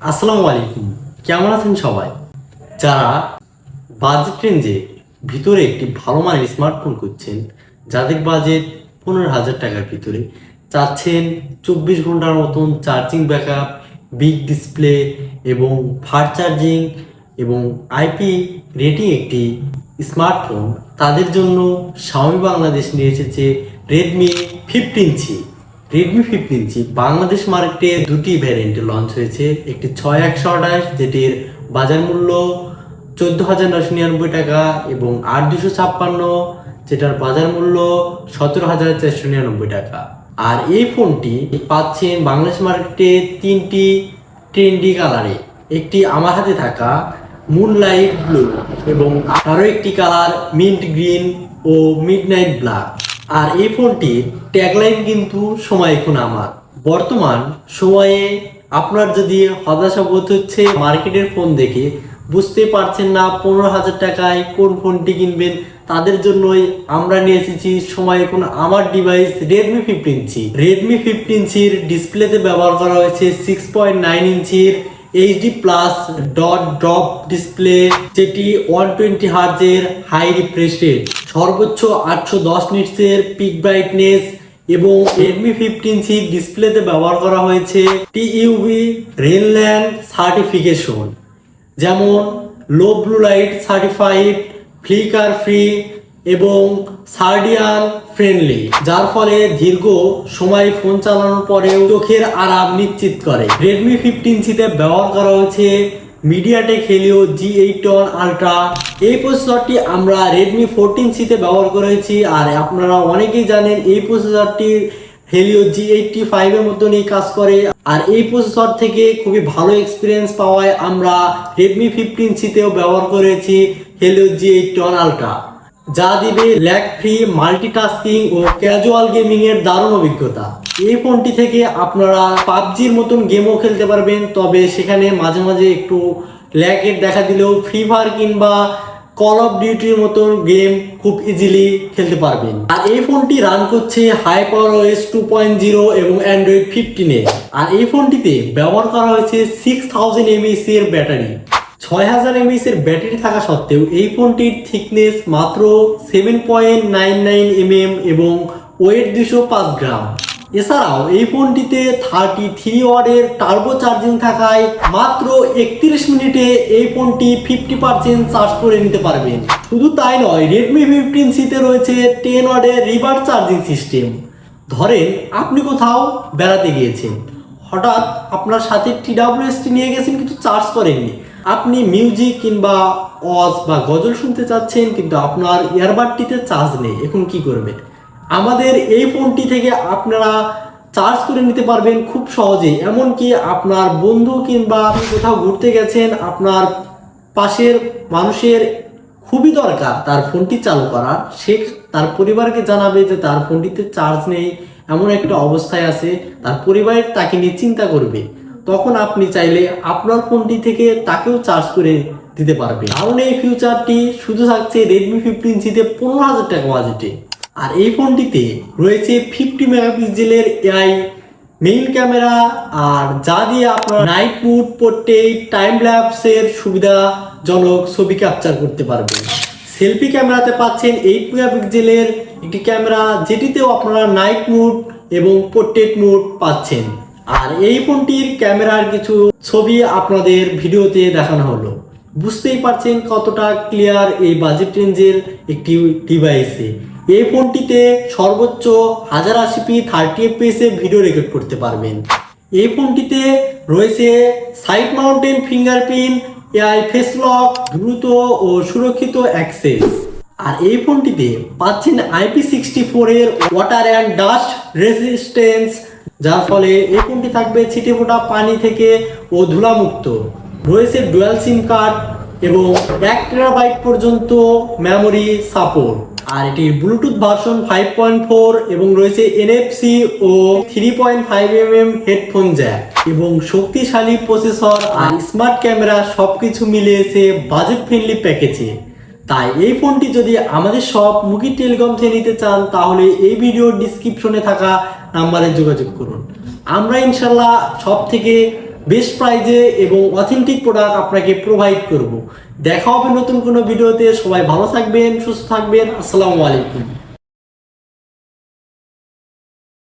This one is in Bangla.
আসসালামু আলাইকুম। কেমন আছেন সবাই? যারা বাজেট রেঞ্জে ভিতরে একটি ভালো মানের স্মার্টফোন করছেন যাদের বাজেট পনেরো হাজার টাকার ভিতরে, চাচ্ছেন চব্বিশ ঘণ্টার মতন চার্জিং ব্যাকআপ বিগ ডিসপ্লে এবং ফাস্ট চার্জিং এবং আইপি রেটিং একটি স্মার্টফোন তাদের জন্য স্বামী বাংলাদেশ নিয়ে এসেছে Redmi fifteen C Redmi fifteen G Bangladesh মার্কেটে দুটি ভ্যারিয়েন্টে লঞ্চ হয়েছে। একটি ছয় একশো আঠাশ, যেটির বাজার মূল্য চোদ্দ হাজার নশো নিরানব্বই টাকা এবং আট দুশো ছাপ্পান্ন, যেটার বাজার মূল্য সতেরো হাজার চারশো নিরানব্বই টাকা। আর এই ফোনটি পাচ্ছেন বাংলাদেশ মার্কেটে তিনটি ট্রেন্ডি কালারে একটি আমার হাতে থাকা মুন লাইট ব্লু এবং আরও একটি কালার মিন্ট গ্রিন ও মিড নাইট ব্ল্যাক আর এই ফোনটির ট্যাগলাইন কিন্তু সময় এখন আমার। বর্তমান সময়ে আপনার যদি হতাশা বোধ হচ্ছে মার্কেটের ফোন দেখে, বুঝতে পারছেন না পনেরো হাজার টাকায় কোন ফোনটি কিনবেন, তাদের জন্যই আমরা নিয়ে এসেছি সময় এখন আমার device Redmi fifteen C Redmi fifteen সির ডিসপ্লেতে ব্যবহার করা হয়েছে সিক্স পয়েন্ট নাইন ইঞ্চির HD plus dot drop display যেটি ওয়ান টোয়েন্টি হার্জের হাই রিফ্রেশ রেট সর্বোচ্চ আটশো দশ নিটসের পিক ব্রাইটনেস এবং রেডমি ফিফটিন সি ডিসপ্লেতে ব্যবহার করা হয়েছে টিইউবি রেনল্যান্ড সার্টিফিকেশন যেমন low blue light certified flicker free এবং সার্ডিয়ান ফ্রেন্ডলি যার ফলে দীর্ঘ সময় ফোন চালানোর পরেও চোখের আরাম নিশ্চিত করে। রেডমি ফিফটিন সিতে ব্যবহার করা হয়েছে MediaTek Helio G eight one ultra এই প্রসেসরটি আমরা রেডমি ফোরটিন সিতে ব্যবহার করেছি, আর আপনারা অনেকেই জানেন এই প্রসেসরটির হেলিও জি এইটটি ফাইভের মতনই কাজ করে। আর এই প্রসেসর থেকে খুবই ভালো এক্সপিরিয়েন্স পাওয়ায় আমরা রেডমি ফিফটিন সিতেও ব্যবহার করেছি Helio G eight one ultra যা দিবে ল্যাগ ফ্রি, মাল্টিটাস্কিং ও ক্যাজুয়াল গেমিং এর দারুণ অভিজ্ঞতা। এই ফোনটি থেকে আপনারা পাবজির মতন গেমও খেলতে পারবেন, তবে সেখানে মাঝে মাঝে একটু ল্যাগের দেখা দিলেও ফ্রি ফায়ার কিংবা কল অফ ডিউটির মতন গেম খুব ইজিলি খেলতে পারবেন। আর এই ফোনটি রান করছে Hyper OS two point zero এবং অ্যান্ড্রয়েড ফিফটিনে আর এই ফোনটিতে ব্যবহার করা হয়েছে সিক্স থাউজেন্ড এমএসি এর ব্যাটারি। ছয় হাজার এমএস এর ব্যাটারি থাকা সত্ত্বেও এই ফোনটির থিকনেস মাত্র seven point nine nine mm এবং ওয়েট দুশো পাঁচ গ্রাম। এছাড়াও এই ফোনটিতে থার্টি থ্রি ওয়ার্ডের টার্বো চার্জিং থাকায় মাত্র একত্রিশ মিনিটে এই ফোনটি ফিফটি পার্সেন্ট চার্জ করে নিতে পারবেন। শুধু তাই নয় রেডমি ফিফটিন সিতে রয়েছে টেন ওয়ার্ডের রিভার্স চার্জিং সিস্টেম ধরেন আপনি কোথাও বেড়াতে গিয়েছেন। হঠাৎ আপনার সাথে টিডাব্লিউএসটি নিয়ে গেছেন, কিন্তু চার্জ করেননি। আপনি মিউজিক কিংবা অজ বা গজল শুনতে চাচ্ছেন, কিন্তু আপনার ইয়ারবাডটিতে চার্জ নেই, এখন কি করবেন? আমাদের এই ফোনটি থেকে আপনারা চার্জ করে নিতে পারবেন খুব সহজেই, এমনকি আপনার বন্ধু কিংবা কোথাও ঘুরতে গেছেন, আপনার পাশের মানুষের খুবই দরকার তার ফোনটি চালু করার সে তার পরিবারকে জানাবে যে তার ফোনটিতে চার্জ নেই, এমন একটা অবস্থায় আছে, তার পরিবারের তাকে নিয়ে চিন্তা করবে। তখন আপনি চাইলে আপনার ফোনটি থেকে তাকেও চার্জ করে দিতে পারবে কারণ এই ফিউচারটি শুধু থাকছে রেডমি ফিফটিন সিতে পনেরো হাজার টাকা বাজেটে আর এই ফোনটিতে রয়েছে ফিফটি মেগাপিক্সেলের এআই মেইন ক্যামেরা আর যা দিয়ে আপনার নাইট মুড পোর্ট্রেট টাইম ল্যাপসের সুবিধাজনক ছবি ক্যাপচার করতে পারবেন। সেলফি ক্যামেরাতে পাচ্ছেন এইট মেগাপিক্সেলের একটি ক্যামেরা যেটিতেও আপনারা নাইট মুড এবং পোর্ট্রেট মুড পাচ্ছেন। আর এই ফোনটির ক্যামেরার কিছু ছবি আপনাদের ভিডিওতে দেখানো হলো। বুঝতেই পারছেন কতটা ক্লিয়ার এই বাজেট রেঞ্জের একটি ডিভাইসে এই ফোনটিতে সর্বোচ্চ হাজার আশি P thirty FPS video record করতে পারবেন। এই ফোনটিতে রয়েছে side mounted fingerprint AI face lock দ্রুত ও সুরক্ষিত অ্যাক্সেস আর এই ফোনটিতে পাচ্ছেন আইপি সিক্সটি ফোর এর ওয়াটার অ্যান্ড ডাস্ট রেজিস্ট্যান্স যার ফলে এই ফোনটি থাকবে ছিটে ফোটা পানি থেকে ও ধুলামুক্ত। রয়েছে ডুয়াল সিম কার্ড এবং এক টেরাবাইট পর্যন্ত মেমোরি সাপোর্ট আর এটির Bluetooth version five point four এবং রয়েছে এনএফসি ও three point five M M headphone jack এবং শক্তিশালী প্রসেসর আর স্মার্ট ক্যামেরা সবকিছু মিলিয়েছে বাজেট ফ্রেন্ডলি প্যাকেজে তাই এই ফোনটি যদি আমাদের সব মুখী টেলিকম থেকে নিতে চান, তাহলে এই ভিডিওর ডিসক্রিপশনে থাকা নাম্বারে যোগাযোগ করুন। আমরা ইনশাল্লাহ সব থেকে বেস্ট প্রাইজে এবং অথেন্টিক প্রোডাক্ট আপনাকে প্রোভাইড করব। দেখা হবে নতুন কোনো ভিডিওতে সবাই ভালো থাকবেন, সুস্থ থাকবেন। আসসালামু আলাইকুম।